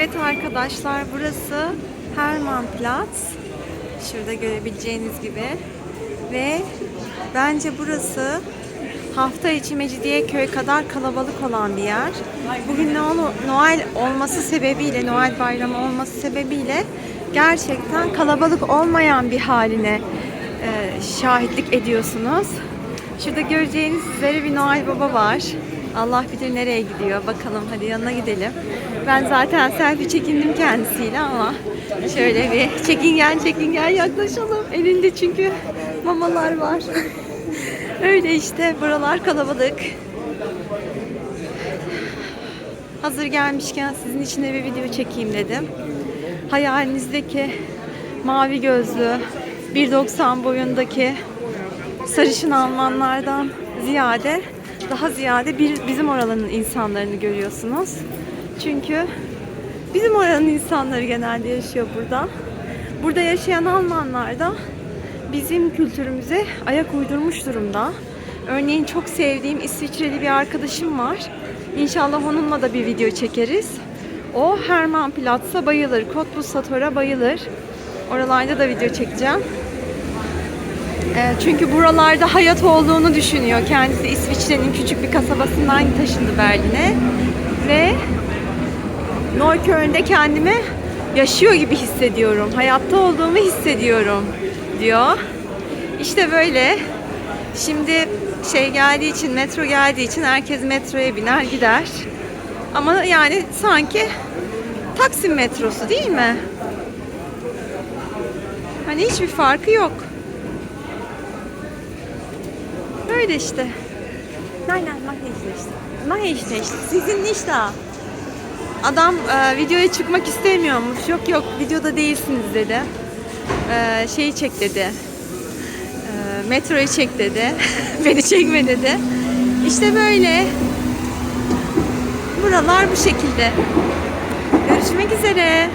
Evet arkadaşlar burası Hermannplatz. Şurada görebileceğiniz gibi. Ve bence burası hafta içi Mecidiyeköy kadar kalabalık olan bir yer. Bugün Noel, Noel olması sebebiyle, Noel bayramı olması sebebiyle gerçekten kalabalık olmayan bir haline e, şahitlik ediyorsunuz. Şurada göreceğiniz üzere bir Noel Baba var. Allah bilir nereye gidiyor. Bakalım hadi yanına gidelim. Ben zaten selfie çekindim kendisiyle ama şöyle bir çekingen çekingen yaklaşalım. Elinde çünkü mamalar var. Öyle işte buralar kalabalık. Hazır gelmişken sizin için bir video çekeyim dedim. Hayalinizdeki mavi gözlü 1.90 boyundaki sarışın Almanlardan ziyade daha ziyade bir, bizim oranın insanlarını görüyorsunuz. Çünkü bizim oranın insanları genelde yaşıyor burada. Burada yaşayan Almanlar da bizim kültürümüze ayak uydurmuş durumda. Örneğin çok sevdiğim İsviçreli bir arkadaşım var. İnşallah onunla da bir video çekeriz. O Hermannplatz'a bayılır. Cottbus-Sator'a bayılır. Oralarda da video çekeceğim. E, Çünkü buralarda hayat olduğunu düşünüyor. Kendisi İsviçre'nin küçük bir kasabasından taşındı Berlin'e. Ve Neukölln'de kendimi yaşıyor gibi hissediyorum. Hayatta olduğumu hissediyorum diyor. İşte böyle. Şimdi şey geldiği için, metro geldiği için herkes metroya biner gider. Ama yani sanki Taksim metrosu değil mi? Hani hiçbir farkı yok. Böyle işte. Nein, nein, mach ich nicht. Mach ich nicht. Nicht da. Adam e, videoya çıkmak istemiyormuş. Yok yok videoda değilsiniz dedi. E, şeyi çek dedi. E, metroyu çek dedi. Beni çekme dedi. İşte böyle. Buralar bu şekilde. Görüşmek üzere.